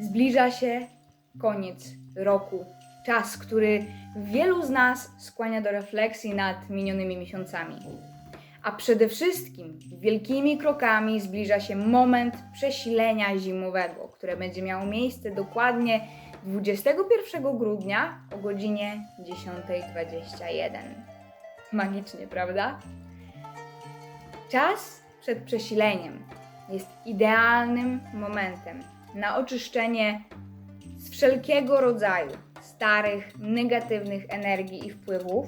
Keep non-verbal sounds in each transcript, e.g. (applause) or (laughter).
Zbliża się koniec roku, czas, który wielu z nas skłania do refleksji nad minionymi miesiącami. A przede wszystkim wielkimi krokami zbliża się moment przesilenia zimowego, które będzie miało miejsce dokładnie 21 grudnia o godzinie 10.21. Magicznie, prawda? Czas przed przesileniem jest idealnym momentem na oczyszczenie z wszelkiego rodzaju starych, negatywnych energii i wpływów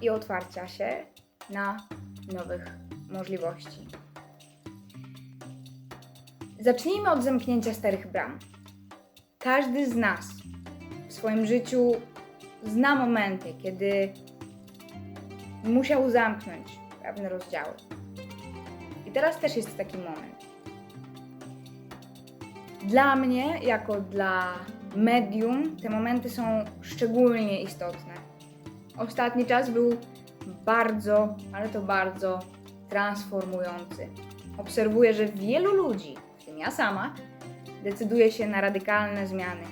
i otwarcia się na nowych możliwości. Zacznijmy od zamknięcia starych bram. Każdy z nas w swoim życiu zna momenty, kiedy musiał zamknąć pewne rozdziały. I teraz też jest taki moment. Dla mnie, jako dla medium, te momenty są szczególnie istotne. Ostatni czas był bardzo, ale to bardzo transformujący. Obserwuję, że wielu ludzi, w tym ja sama, decyduje się na radykalne zmiany.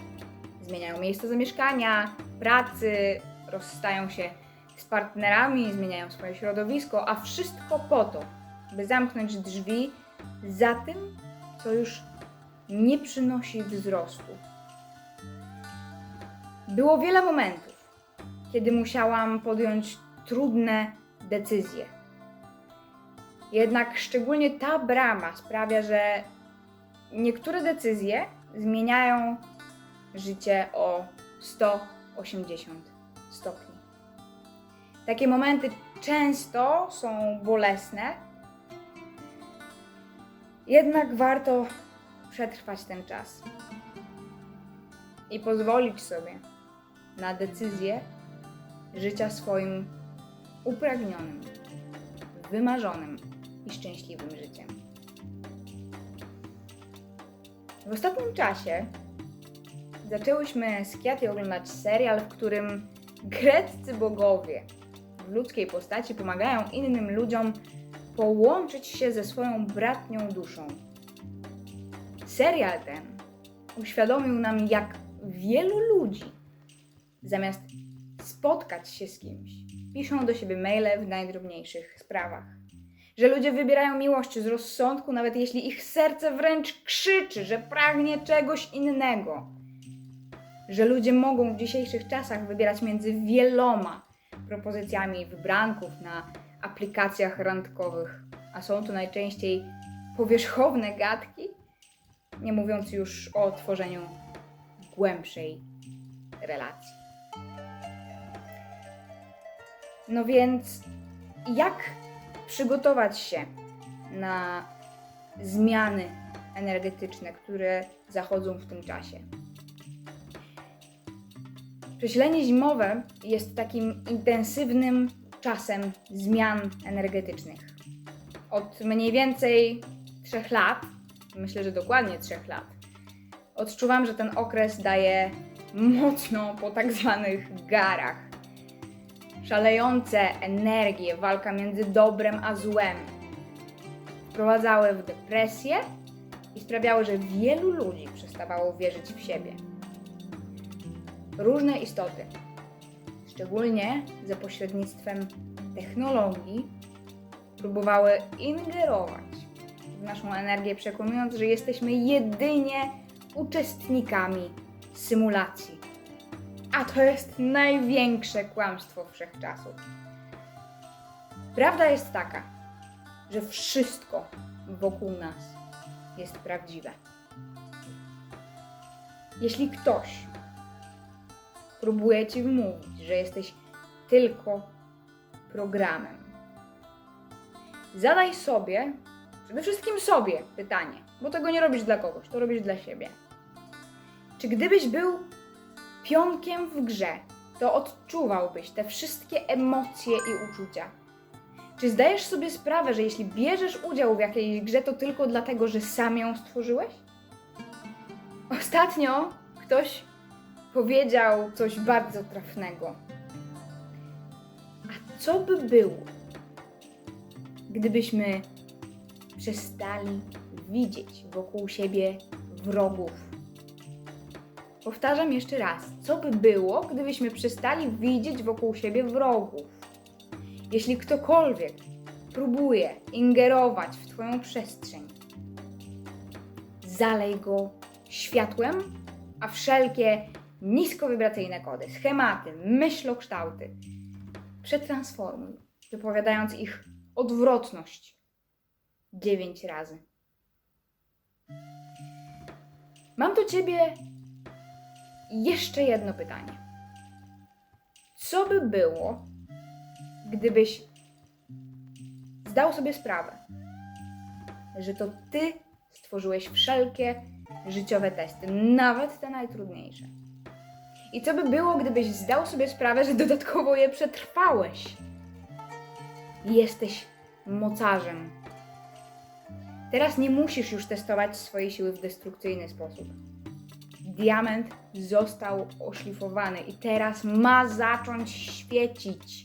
Zmieniają miejsce zamieszkania, pracy, rozstają się z partnerami, zmieniają swoje środowisko, a wszystko po to, by zamknąć drzwi za tym, co już nie przynosi wzrostu. Było wiele momentów, kiedy musiałam podjąć trudne decyzje. Jednak szczególnie ta brama sprawia, że niektóre decyzje zmieniają życie o 180 stopni. Takie momenty często są bolesne, jednak warto przetrwać ten czas i pozwolić sobie na decyzję życia swoim upragnionym, wymarzonym i szczęśliwym życiem. W ostatnim czasie zaczęłyśmy z Kiaty oglądać serial, w którym greccy bogowie w ludzkiej postaci pomagają innym ludziom połączyć się ze swoją bratnią duszą. Serial ten uświadomił nam, jak wielu ludzi zamiast spotkać się z kimś, piszą do siebie maile w najdrobniejszych sprawach. Że ludzie wybierają miłość z rozsądku, nawet jeśli ich serce wręcz krzyczy, że pragnie czegoś innego. Że ludzie mogą w dzisiejszych czasach wybierać między wieloma propozycjami wybranków na aplikacjach randkowych, a są to najczęściej powierzchowne gadki, nie mówiąc już o tworzeniu głębszej relacji. No więc, jak przygotować się na zmiany energetyczne, które zachodzą w tym czasie? Przesilenie zimowe jest takim intensywnym czasem zmian energetycznych. Od mniej więcej trzech lat, myślę, że dokładnie trzech lat, odczuwam, że ten okres daje mocno po tak zwanych garach. Szalejące energie, walka między dobrem a złem wprowadzały w depresję i sprawiały, że wielu ludzi przestawało wierzyć w siebie. Różne istoty, szczególnie za pośrednictwem technologii, próbowały ingerować naszą energię, przekonując, że jesteśmy jedynie uczestnikami symulacji. A to jest największe kłamstwo wszechczasów. Prawda jest taka, że wszystko wokół nas jest prawdziwe. Jeśli ktoś próbuje ci wmówić, że jesteś tylko programem, zadaj sobie, przede wszystkim sobie pytanie, bo tego nie robisz dla kogoś, to robisz dla siebie. Czy gdybyś był pionkiem w grze, to odczuwałbyś te wszystkie emocje i uczucia? Czy zdajesz sobie sprawę, że jeśli bierzesz udział w jakiejś grze, to tylko dlatego, że sam ją stworzyłeś? Ostatnio ktoś powiedział coś bardzo trafnego. A co by było, gdybyśmy przestali widzieć wokół siebie wrogów, Powtarzam jeszcze raz, co by było, gdybyśmy przestali widzieć wokół siebie wrogów? Jeśli ktokolwiek próbuje ingerować w Twoją przestrzeń, zalej go światłem, a wszelkie niskowibracyjne kody, schematy, myślokształty przetransformuj, wypowiadając ich odwrotność dziewięć razy. Mam do Ciebie jeszcze jedno pytanie. Co by było, gdybyś zdał sobie sprawę, że to Ty stworzyłeś wszelkie życiowe testy, nawet te najtrudniejsze? I co by było, gdybyś zdał sobie sprawę, że dodatkowo je przetrwałeś? Jesteś mocarzem. Teraz nie musisz już testować swojej siły w destrukcyjny sposób. Diament został oszlifowany i teraz ma zacząć świecić.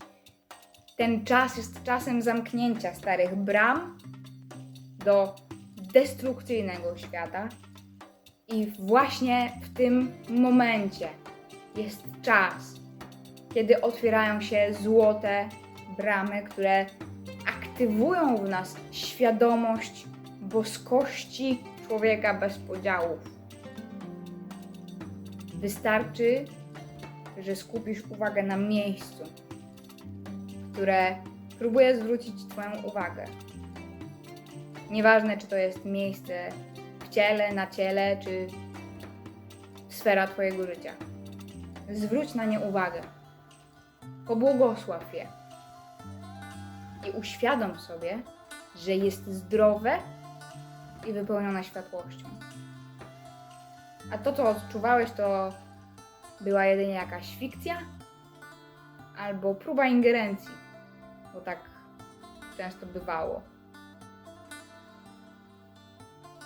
Ten czas jest czasem zamknięcia starych bram do destrukcyjnego świata. I właśnie w tym momencie jest czas, kiedy otwierają się złote bramy, które aktywują w nas świadomość boskości człowieka bez podziałów. Wystarczy, że skupisz uwagę na miejscu, które próbuje zwrócić Twoją uwagę. Nieważne, czy to jest miejsce w ciele, na ciele, czy sfera Twojego życia. Zwróć na nie uwagę. Pobłogosław je. I uświadom sobie, że jest zdrowe i wypełnione światłością. A to, co odczuwałeś, to była jedynie jakaś fikcja albo próba ingerencji, bo tak często bywało.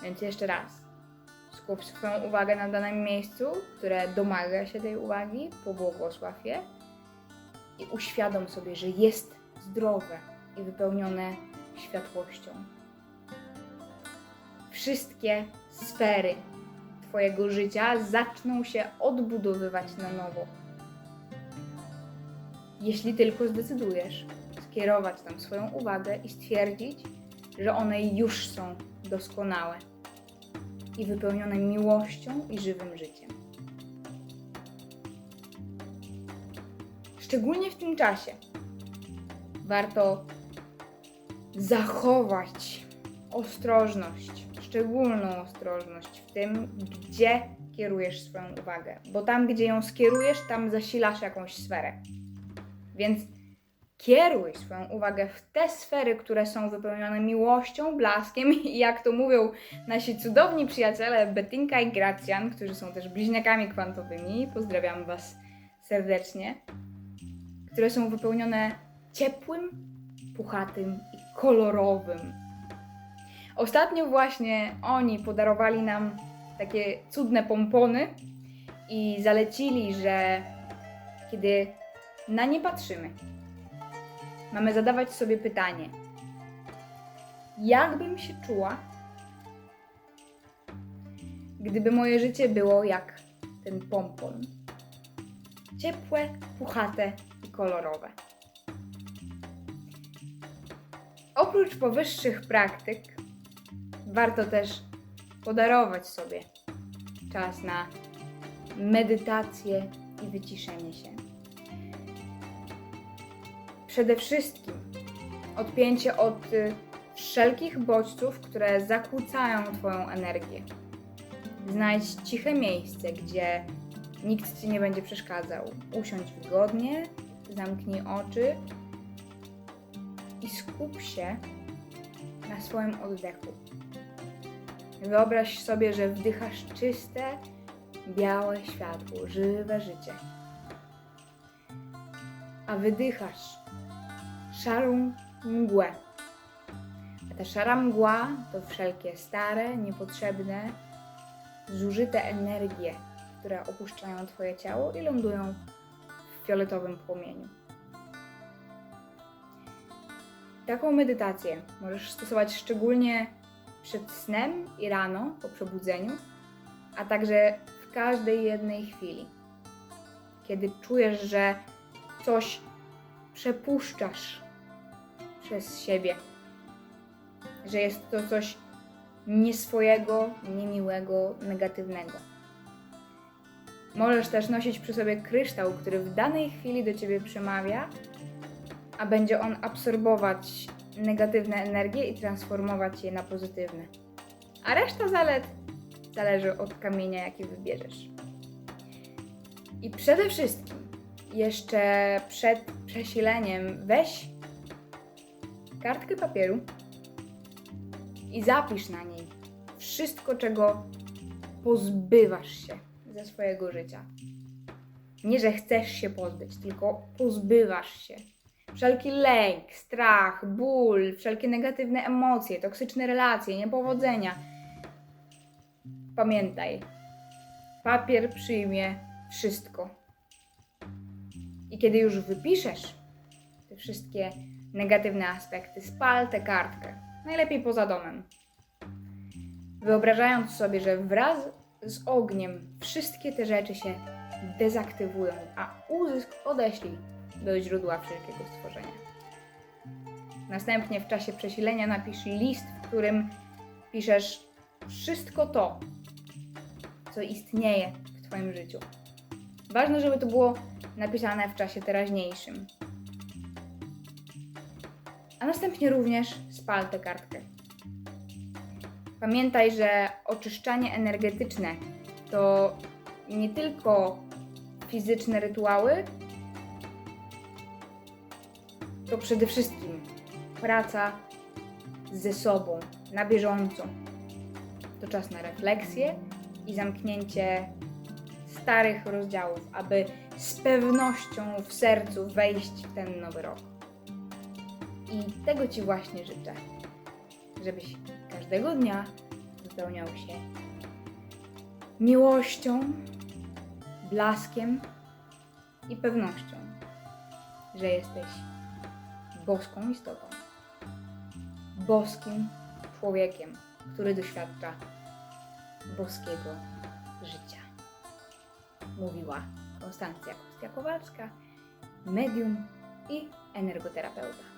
Więc jeszcze raz. Skup swoją uwagę na danym miejscu, które domaga się tej uwagi, pobłogosław je i uświadom sobie, że jest zdrowe i wypełnione światłością. Wszystkie sfery Twojego życia zaczną się odbudowywać na nowo. Jeśli tylko zdecydujesz skierować tam swoją uwagę i stwierdzić, że one już są doskonałe i wypełnione miłością i żywym życiem. Szczególnie w tym czasie warto zachować ostrożność, szczególną ostrożność w tym, gdzie kierujesz swoją uwagę, bo tam, gdzie ją skierujesz, tam zasilasz jakąś sferę. Więc kieruj swoją uwagę w te sfery, które są wypełnione miłością, blaskiem (laughs) i jak to mówią nasi cudowni przyjaciele Bettinka i Gracjan, którzy są też bliźniakami kwantowymi, pozdrawiam Was serdecznie, które są wypełnione ciepłym, puchatym i kolorowym. Ostatnio właśnie oni podarowali nam takie cudne pompony i zalecili, że kiedy na nie patrzymy, mamy zadawać sobie pytanie: jak bym się czuła, gdyby moje życie było jak ten pompon? Ciepłe, puchate i kolorowe. Oprócz powyższych praktyk, warto też podarować sobie czas na medytację i wyciszenie się. Przede wszystkim odpięcie od y, wszelkich bodźców, które zakłócają Twoją energię. Znajdź ciche miejsce, gdzie nikt Ci nie będzie przeszkadzał. Usiądź wygodnie, zamknij oczy i skup się na swoim oddechu. Wyobraź sobie, że wdychasz czyste, białe światło, żywe życie. A wydychasz szarą mgłę. A ta szara mgła to wszelkie stare, niepotrzebne, zużyte energie, które opuszczają Twoje ciało i lądują w fioletowym płomieniu. Taką medytację możesz stosować szczególnie przed snem i rano po przebudzeniu, a także w każdej jednej chwili. Kiedy czujesz, że coś przepuszczasz przez siebie, że jest to coś nieswojego, niemiłego, negatywnego. Możesz też nosić przy sobie kryształ, który w danej chwili do ciebie przemawia, a będzie on absorbować negatywne energie i transformować je na pozytywne. A reszta zalet zależy od kamienia, jaki wybierzesz. I przede wszystkim, jeszcze przed przesileniem, weź kartkę papieru i zapisz na niej wszystko, czego pozbywasz się ze swojego życia. Nie, że chcesz się pozbyć, tylko pozbywasz się. Wszelki lęk, strach, ból, wszelkie negatywne emocje, toksyczne relacje, niepowodzenia. Pamiętaj, papier przyjmie wszystko. I kiedy już wypiszesz te wszystkie negatywne aspekty, spal tę kartkę. Najlepiej poza domem. Wyobrażając sobie, że wraz z ogniem wszystkie te rzeczy się dezaktywują, a uzysk odeślij do źródła wszelkiego stworzenia. Następnie w czasie przesilenia napisz list, w którym piszesz wszystko to, co istnieje w Twoim życiu. Ważne, żeby to było napisane w czasie teraźniejszym. A następnie również spal tę kartkę. Pamiętaj, że oczyszczanie energetyczne to nie tylko fizyczne rytuały, to przede wszystkim praca ze sobą na bieżąco. To czas na refleksję i zamknięcie starych rozdziałów, aby z pewnością w sercu wejść w ten nowy rok. I tego Ci właśnie życzę, żebyś każdego dnia wypełniał się miłością, blaskiem i pewnością, że jesteś boską istotą, boskim człowiekiem, który doświadcza boskiego życia. Mówiła Konstancja Kostia-Kowalska, medium i energoterapeuta.